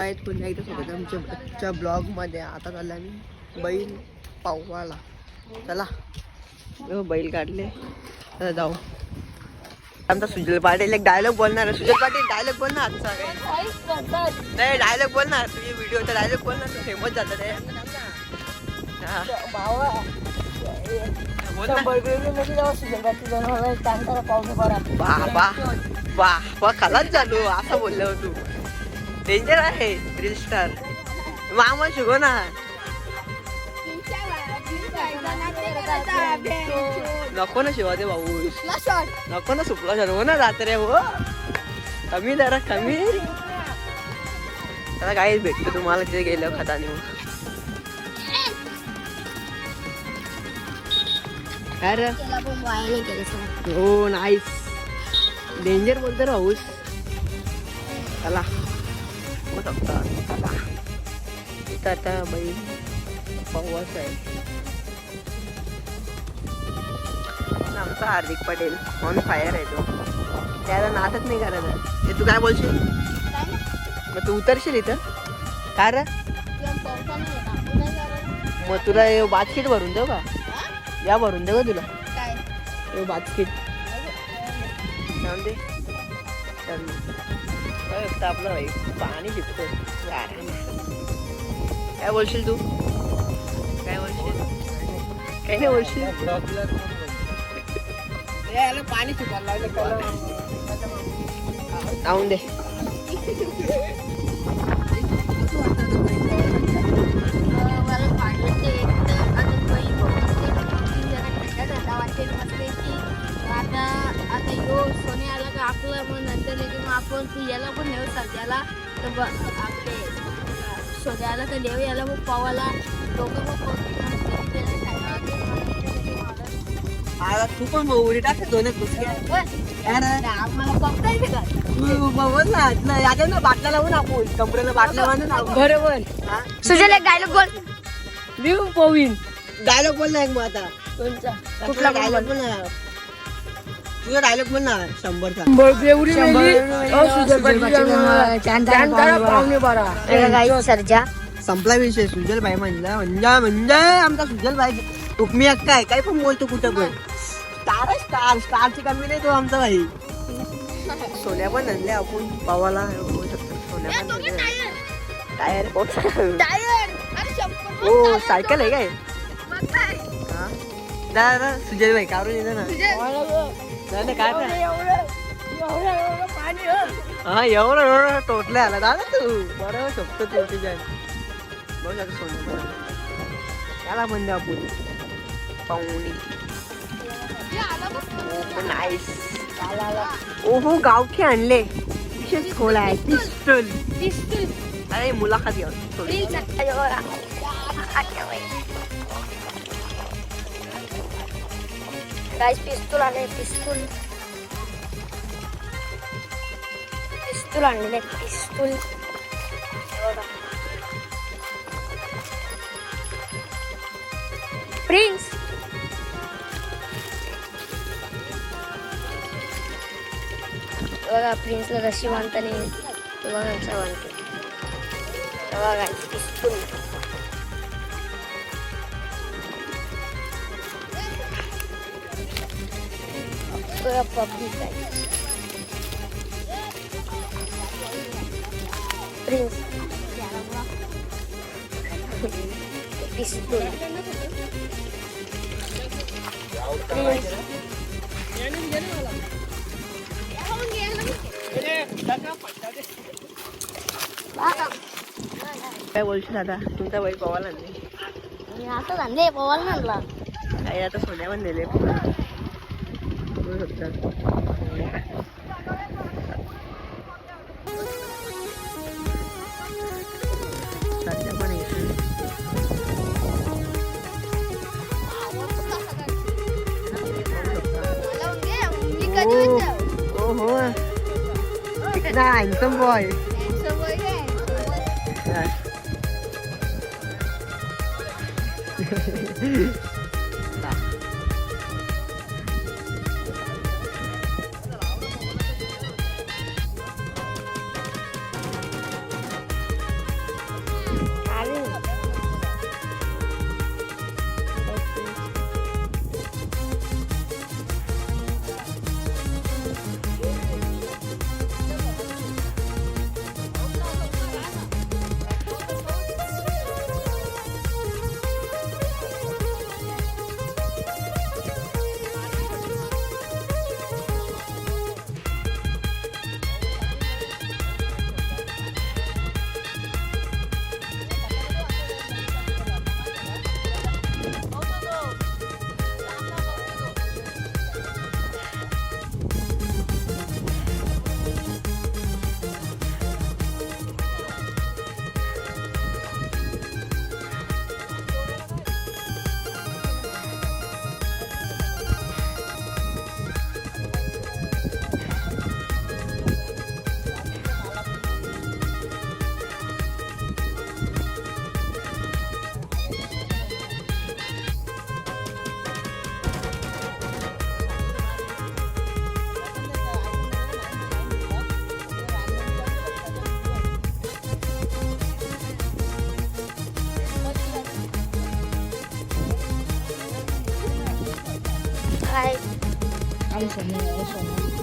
आहेत पुन्हा एकदा सोबत आमच्या ब्लॉगमध्ये आता चालला आम्ही बैल पावाला चला. हो, बैल काढले. चला जाऊ. आमचा सुजल पाटील एक डायलॉग बोलणार आहे. सुजल पाटील डायलॉग बोलणार नाही डायलॉग बोलणार. तुझी व्हिडिओचा डायलॉग बोलणार. तू फेमस जातात हा. वा वा खलाच झालो. असं बोललो तू. डेंजर आहे रील स्टार मामा शिको ना. नको ना शिवा ते भाऊ. नको ना सुपला हो ना जात रे हो. कमी जरा कमी. आता काहीच भेटतं तुम्हाला तिथे गेलं खताने. अरे हो नाईस डेंजर बोलतो रे चला. हो शकता चला इथं आता बैल पवास आहे. आमचा हार्दिक पटेल ऑन फायर आहे तो. त्याला नाटक नाही करायचं ते तू काय बोलशील? मग तू उतरशील इथं? काय रे? मग तुला हे बास्केट भरून देऊ का? या भरून देऊ का तुला? बास्केट जाऊन दे. चल. काय फक्त आपलं भाई पाणी शिकतो काय बोलशील तू? काय बोलशील? काय नाही बोलशील याला पाणी शिकायला लावून दे. ब- आपले तर याला मग पवाला मग तू पण उडी टाक दोन आम्हाला बघता येते का? तू बघ ना इथलं याद ना बाटल्या लावून आपण कपड्याला बाटल्या बांधून आपण बरोबर. सुजल एक डायलॉग बोल. मी पवीन डायलॉग बोल ना एक मग आता. कोणचा? कुठला डायलॉग बोल ना. तुझा डायलॉग ना शंभरचा बेवडी मेली सरजा. संपला विषय सुजल भाई म्हणला म्हणजे म्हणजे आमचा सुजल भाई तुकमी अक्का आहे काय पण बोलतो कुठं पण स्टार आहे स्टार. स्टारची कमी नाही तो आमचा भाई. सोन्या पण आणले आपण पावाला होऊ शकतो सोन्या पण. टायर हो सायकल आहे काय? हा? सुजल भाई काढून येतो ना. काय हा. एवढं एवढं टोटले आला दादा तू. बरोबर शकतो तू तुझ्या बघ आता सोनं. त्याला म्हणतो आपण. पाहुणी. नाईस ओहो गावठी आणले. विशेष खोल आहे पिस्टल अरे मुलाखत घ्या. गाइस पिस्तूल आले पिस्तूल पिस्तूल आणलेले पिस्तूल प्रिन्स बघा प्रिन्सला रशी बांधताना तो बघा कसा बांधतो बघा गाइस पिस्तूल बघा पब्लिक आहे प्रिन्स पिस्तूल प्रिन्स काय बोलशील आता तुमचा बाई पवाला आणले मी आता धंदे पवाल म्हणला काही आता सोन्या पण दिले बघू शकता. सध्या पण येते. आम्ही सोन्या सोन्या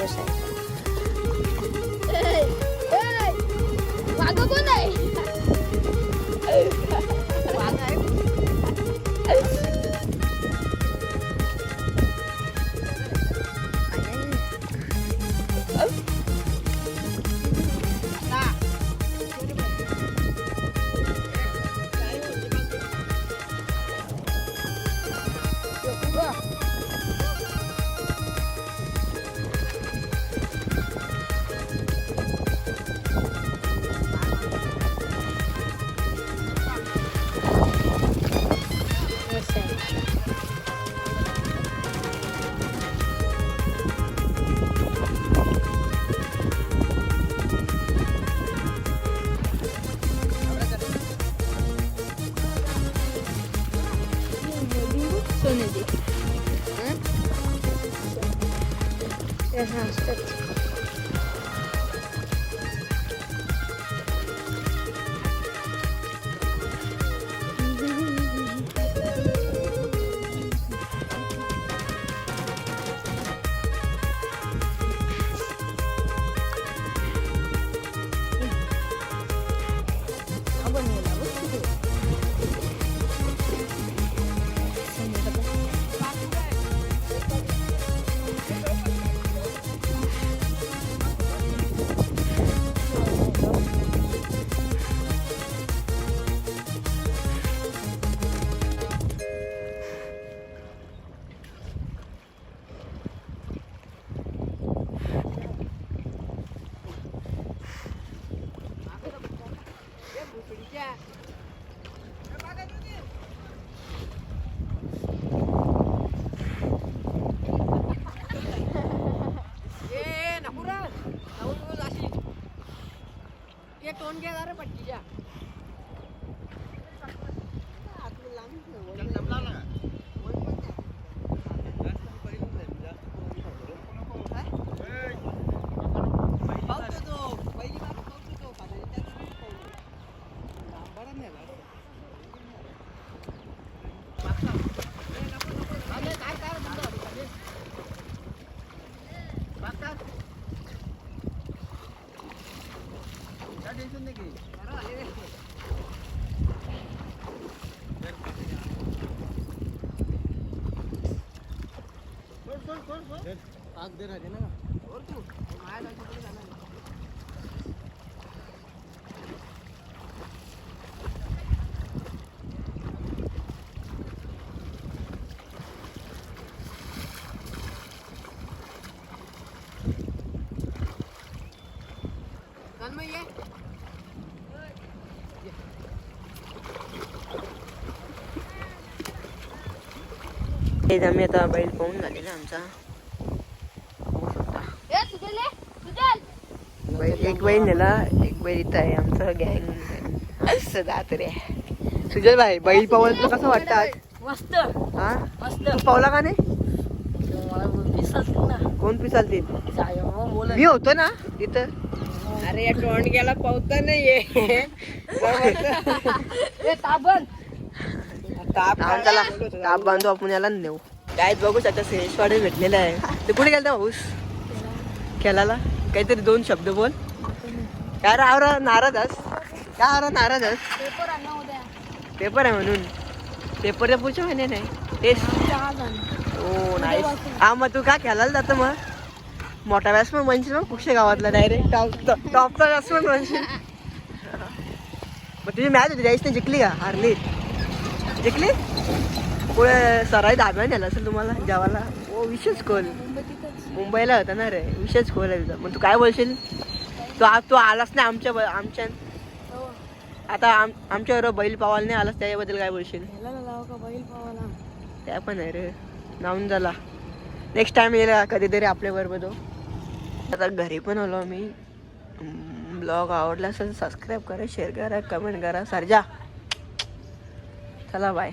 वाघ तोंड घेणार पट्टी तेच आम्ही आता बैल पाहून झालेला आमचा ए सुजल सुजल बैल एक बैल नेला एक बैल इथं आहे आमचं गँग असं जात रे सुजल भाई बैल पावलं तुला कसं वाटतं आज मस्त. हा? मस्त. तू पावला का नाही? ना. कोण पिसालतील बोल मी होतो ना तिथं अरे टोंड गेला पावता नाहीये. ताबन ताप बांधू आपण याला नेऊ. काय बघू शकता श्रेष्ठवाडे भेटलेला आहे. ते कुठे गेलता भाऊस? खेळायला काहीतरी दोन शब्द बोल. काय राव रा नाराज आहेस. काय रा नाराज आहेस. पेपर आणा उद्या. पेपर आहे म्हणून. पेपरच्या पुढच्या महिने नाही तेच हो नाही हा मग तू का खेळायला जातं मग? मोठा व्यास पण म्हणशील मग कुक्षे गावातला? डायरेक्ट टॉप टॉपचा व्यास पण म्हणशील मग तुझी मॅच होती जायची नाही जिंकली का? हारली. जिंकली? पुढे सराई दाब्या नेला असेल तुम्हाला जेवायला. ओ विशेष खोल मुंबईला होता ना रे विशेष खोल आहे तुझा मग तू काय बोलशील? तू आ- तू आलास नाही आमच्या आमच्या आता आम आमच्याबरोबर बैल पावायला नाही आलास त्याच्याबद्दल काय बोलशील? त्या पण आहे रे नाऊन झाला. नेक्स्ट टाइम येईल कधीतरी आपल्या बरोबर तो आता घरी पण आलो आम्ही. ब्लॉग आवडला असेल सबस्क्राईब करा शेअर करा कमेंट करा सरजा. चला बाय